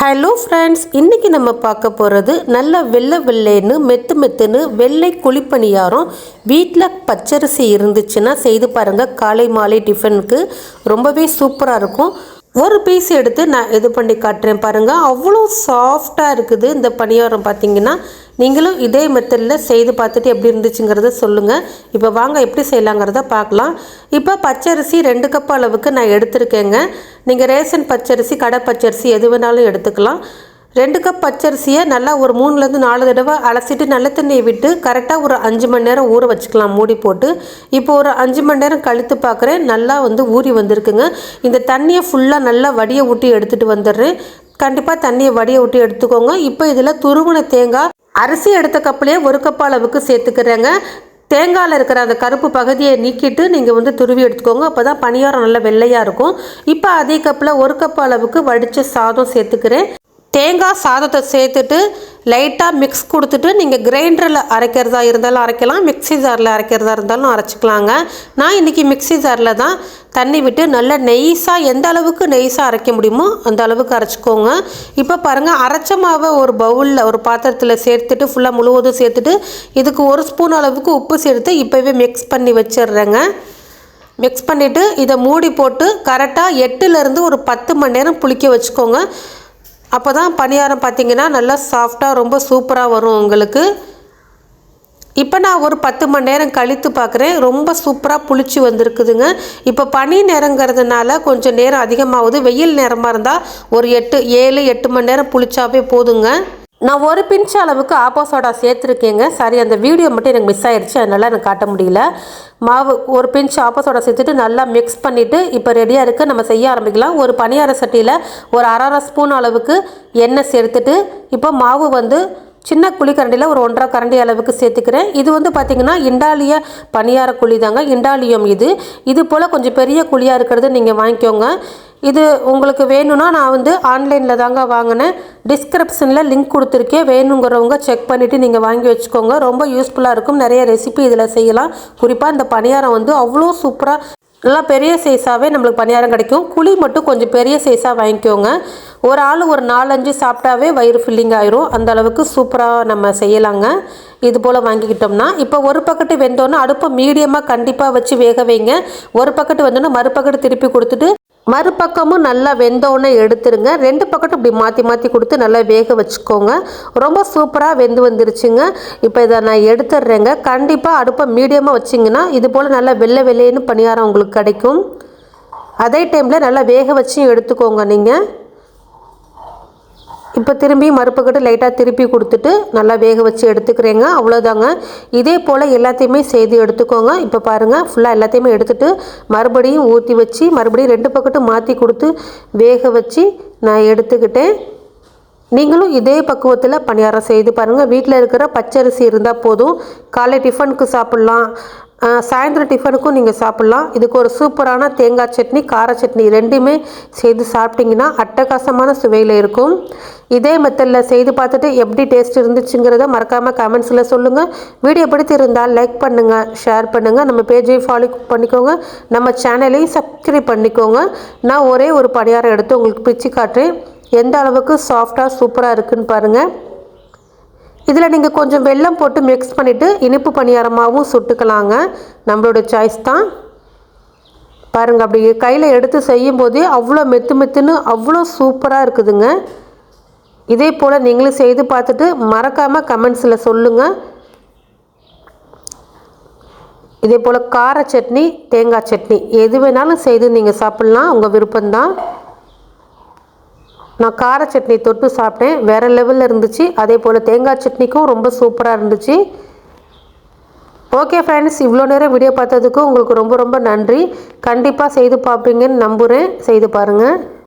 Hello friends இன்றைக்கி நம்ம பார்க்க போகிறது நல்ல வெள்ளை வெள்ளைன்னு மெத்து மெத்துன்னு வெள்ளை குழிப்பணியாரம். வீட்டில் பச்சரிசி இருந்துச்சுன்னா செய்து பாருங்கள் காலை மாலை டிஃபனுக்கு ரொம்பவே சூப்பராக இருக்கும். ஒரு பீஸ் எடுத்து நான் இது பண்ணி காட்டுறேன் பாருங்கள் அவ்வளோ சாஃப்டாக இருக்குது இந்த பணியாரம் பார்த்தீங்கன்னா நீங்களும் இதே மெத்தடில் செய்து பார்த்துட்டு எப்படி இருந்துச்சுங்கிறத சொல்லுங்கள் இப்போ வாங்க எப்படி செய்யலாங்கிறத பார்க்கலாம். இப்போ பச்சரிசி ரெண்டு கப் அளவுக்கு நான் எடுத்திருக்கேங்க. நீங்கள் ரேஷன் பச்சரிசி கடை பச்சரிசி எது வேணாலும் எடுத்துக்கலாம். ரெண்டு கப் பச்சரிசியை நல்லா ஒரு மூணுலேருந்து நாலு தடவை அலசிட்டு நல்ல தண்ணியை விட்டு கரெக்டாக ஒரு அஞ்சு மணி நேரம் ஊற வச்சுக்கலாம். மூடி போட்டு. இப்போ ஒரு அஞ்சு மணி நேரம் கழித்து பார்க்குறேன். நல்லா வந்து ஊறி வந்திருக்குங்க. இந்த தண்ணியை ஃபுல்லாக நல்லா வடியை ஊட்டி எடுத்துகிட்டு வந்துடுறேன். கண்டிப்பாக தண்ணியை வடியை ஊட்டி எடுத்துக்கோங்க. இப்போ இதில் துருவன தேங்காய் அரிசி எடுத்த கப்புலேயே ஒரு கப் அளவுக்கு சேர்த்துக்கிறேங்க. தேங்காயில் இருக்கிற அந்த கருப்பு பகுதியை நீக்கிட்டு நீங்கள் வந்து துருவி எடுத்துக்கோங்க. அப்போ தான் பணியாரம் நல்லா வெள்ளையாக இருக்கும். இப்போ அதே கப்பில் ஒரு கப் அளவுக்கு வடித்த சாதம் சேர்த்துக்கிறேன். தேங்காய் சாதத்தை சேர்த்துட்டு லைட்டாக மிக்ஸ் கொடுத்துட்டு நீங்கள் கிரைண்டரில் அரைக்கிறதா இருந்தாலும் அரைக்கலாம் மிக்சி ஜாரில் அரைக்கிறதா இருந்தாலும் அரைச்சிக்கலாங்க. நான் இன்றைக்கி மிக்சி ஜாரில் தான் தண்ணி விட்டு நல்லா நெய்ஸாக எந்த அளவுக்கு நெய்ஸாக அரைக்க முடியுமோ அந்த அளவுக்கு அரைச்சிக்கோங்க. இப்போ பாருங்கள் அரைச்ச மாவை ஒரு பவுலில் ஒரு பாத்திரத்தில் சேர்த்துட்டு ஃபுல்லாக முழுவதும் சேர்த்துட்டு இதுக்கு ஒரு ஸ்பூன் அளவுக்கு உப்பு சேர்த்து இப்போவே மிக்ஸ் பண்ணி வச்சிடுறேங்க. மிக்ஸ் பண்ணிவிட்டு இதை மூடி போட்டு கரெக்டாக எட்டுலேருந்து ஒரு பத்து மணி நேரம் புளிக்க வச்சுக்கோங்க. அப்போ தான் பணியாரம் பார்த்திங்கன்னா நல்லா சாஃப்டாக ரொம்ப சூப்பராக வரும் உங்களுக்கு. இப்போ நான் ஒரு பத்து மணி நேரம் கழித்து பார்க்குறேன் ரொம்ப சூப்பராக புளிச்சு வந்திருக்குதுங்க. இப்போ பனி நேரங்கிறதுனால கொஞ்சம் நேரம் அதிகமாகுது வெயில் நேரமாக இருந்தால் ஒரு எட்டு ஏழு எட்டு மணி நேரம் புளிச்சாவே போதுங்க. நான் ஒரு பிஞ்ச் அளவுக்கு ஆப்போ சோடா சேர்த்துருக்கேங்க. சரி அந்த வீடியோ மட்டும் எனக்கு மிஸ் ஆயிடுச்சு அதனால் எனக்கு காட்ட முடியல. மாவு ஒரு பிஞ்ச் ஆப்போ சோடா சேர்த்துட்டு நல்லா மிக்ஸ் பண்ணிவிட்டு இப்போ ரெடியாக இருக்குது நம்ம செய்ய ஆரம்பிக்கலாம். ஒரு பனியார சட்டியில் ஒரு அரை அரை ஸ்பூன் அளவுக்கு எண்ணெய் சேர்த்துட்டு இப்போ மாவு வந்து சின்ன குழிக்கரண்டியில் ஒரு ஒன்றரை கரண்டி அளவுக்கு சேர்த்துக்கிறேன். இது வந்து பார்த்திங்கன்னா இண்டாலிய பனியார குழி தாங்க. இண்டாலியம் இது. இது போல் கொஞ்சம் பெரிய குழியாக இருக்கிறது நீங்கள் வாங்கிக்கோங்க. இது உங்களுக்கு வேணும்னா நான் வந்து ஆன்லைனில் தாங்க வாங்கினேன். டிஸ்கிரிப்ஷனில் லிங்க் கொடுத்துருக்கேன். வேணுங்கிறவங்க செக் பண்ணிவிட்டு நீங்கள் வாங்கி வச்சுக்கோங்க. ரொம்ப யூஸ்ஃபுல்லாக இருக்கும். நிறைய ரெசிபி இதில் செய்யலாம். குறிப்பாக இந்த பணியாரம் வந்து அவ்வளோ சூப்பராக நல்லா பெரிய சைஸாகவே நம்மளுக்கு பணியாரம் கிடைக்கும். குழி மட்டும் கொஞ்சம் பெரிய சைஸாக வாங்கிக்கோங்க. ஒரு ஆள் ஒரு நாலஞ்சு சாப்பிட்டாவே வயிறு ஃபில்லிங் ஆயிரும். அந்த அளவுக்கு சூப்பராக நம்ம செய்யலாங்க. இது போல் வாங்கிக்கிட்டோம்னா இப்போ ஒரு பக்கெட்டு வெந்தோன்னா அடுப்பை மீடியமாக கண்டிப்பாக வச்சு வேக வைங்க. ஒரு பக்கெட்டு வெந்தோன்னா மறுபக்கெட்டு திருப்பி கொடுத்துட்டு மறுபக்கமும் நல்லா வெந்தோடனே எடுத்துருங்க. ரெண்டு பக்கட்டும் இப்படி மாற்றி மாற்றி கொடுத்து நல்லா வேக வச்சுக்கோங்க. ரொம்ப சூப்பராக வெந்து வந்துருச்சுங்க. இப்போ இதை நான் எடுத்துடுறேங்க. கண்டிப்பாக அடுப்பை மீடியமாக வச்சிங்கன்னா இது போல் நல்லா வெள்ளை வெள்ளைன்னு பணியாரம் உங்களுக்கு கிடைக்கும். அதே டைமில் நல்லா வேக வச்சும் எடுத்துக்கோங்க நீங்கள் இப்போ திரும்பி மறுப்புக்கிட்ட லைட்டாக திருப்பி கொடுத்துட்டு நல்லா வேக வச்சு எடுத்துக்கிறேங்க. அவ்வளோதாங்க இதே போல் எல்லாத்தையுமே செய்து எடுத்துக்கோங்க. இப்போ பாருங்கள் ஃபுல்லாக எல்லாத்தையுமே எடுத்துகிட்டு மறுபடியும் ஊற்றி வச்சு மறுபடியும் ரெண்டு பக்கட்டும் மாற்றி கொடுத்து வேக வச்சு நான் எடுத்துக்கிட்டேன். நீங்களும் இதே பக்குவத்தில் பணியாரம் செய்து பாருங்கள் வீட்டில் இருக்கிற பச்சரிசி இருந்தால் போதும். காலை டிஃபனுக்கு சாப்பிட்லாம். சாயந்தரம் டிஃபனுக்கும் நீங்கள் சாப்பிட்லாம். இதுக்கு ஒரு சூப்பரான தேங்காய் சட்னி கார சட்னி ரெண்டுமே செய்து சாப்பிட்டிங்கன்னா அட்டகாசமான சுவையில் இருக்கும். இதே மெத்தடில் செய்து பார்த்துட்டு எப்படி டேஸ்ட் இருந்துச்சுங்கிறத மறக்காமல் கமெண்ட்ஸில் சொல்லுங்கள் வீடியோ பிடித்திருந்தால் லைக் பண்ணுங்கள் ஷேர் பண்ணுங்கள் நம்ம பேஜையும் ஃபாலோ பண்ணிக்கோங்க. நம்ம சேனலையும் சப்ஸ்கிரைப் பண்ணிக்கோங்க. நான் ஒரே ஒரு பணியாரம் எடுத்து உங்களுக்கு பிச்சு காட்டுறேன். எந்த அளவுக்கு சாஃப்டாக சூப்பராக இருக்குதுன்னு பாருங்கள் இதில் நீங்கள் கொஞ்சம் வெல்லம் போட்டு மிக்ஸ் பண்ணிவிட்டு இனிப்பு பணியாரமாகவும் சுட்டுக்கலாங்க. நம்மளோட சாய்ஸ் தான். பாருங்கள் அப்படி கையில் எடுத்து செய்யும் போதே அவ்வளோ மெத்து மெத்துன்னு அவ்வளோ சூப்பராக இருக்குதுங்க. இதே போல் நீங்களும் செய்து பார்த்துட்டு மறக்காமல் கமெண்ட்ஸில் சொல்லுங்கள் இதே போல் கார சட்னி தேங்காய் சட்னி எது வேணாலும் செய்து நீங்கள் சாப்பிட்லாம். உங்கள் விருப்பம்தான். நான் கார சட்னி தொட்டு சாப்பிட்டேன். வேறு லெவலில் இருந்துச்சு. அதே போல் தேங்காய் சட்னிக்கும் ரொம்ப சூப்பராக இருந்துச்சு. ஓகே ஃப்ரெண்ட்ஸ் இவ்வளோ நேரம் வீடியோ பார்த்ததுக்கும் உங்களுக்கு ரொம்ப ரொம்ப நன்றி. கண்டிப்பாக செய்து பார்ப்பீங்கன்னு நம்புகிறேன் செய்து பாருங்கள்